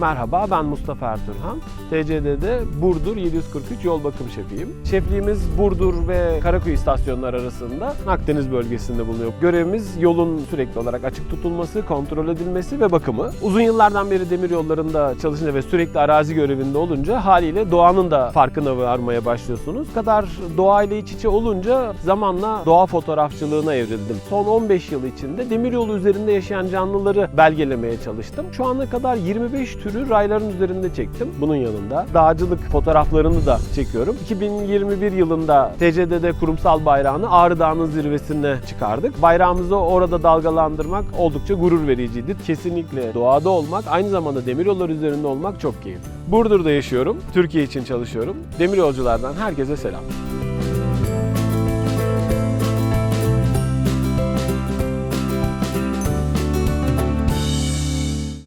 Merhaba ben Mustafa Erturhan. TCD'de Burdur 743 yol bakım şefiyim. Şefliğimiz Burdur ve Karaköy istasyonları arasında Akdeniz bölgesinde bulunuyor. Görevimiz yolun sürekli olarak açık tutulması, kontrol edilmesi ve bakımı. Uzun yıllardan beri demir yollarında çalışınca ve sürekli arazi görevinde olunca haliyle doğanın da farkına varmaya başlıyorsunuz. Kadar doğayla iç içe olunca zamanla doğa fotoğrafçılığına evrildim. Son 15 yıl içinde demiryolu üzerinde yaşayan canlıları belgelemeye çalıştım. Şu ana kadar 25 türü rayların üzerinde çektim. Bunun yanında dağcılık fotoğraflarını da çekiyorum. 2021 yılında TCD'de kurumsal bayrağını Ağrı Dağı'nın zirvesine çıkardık. Bayrağımızı orada dalgalandırmak oldukça gurur vericiydi. Kesinlikle doğada olmak, aynı zamanda demiryolları üzerinde olmak çok keyifli. Burdur'da yaşıyorum, Türkiye için çalışıyorum. Demiryolculardan herkese selam.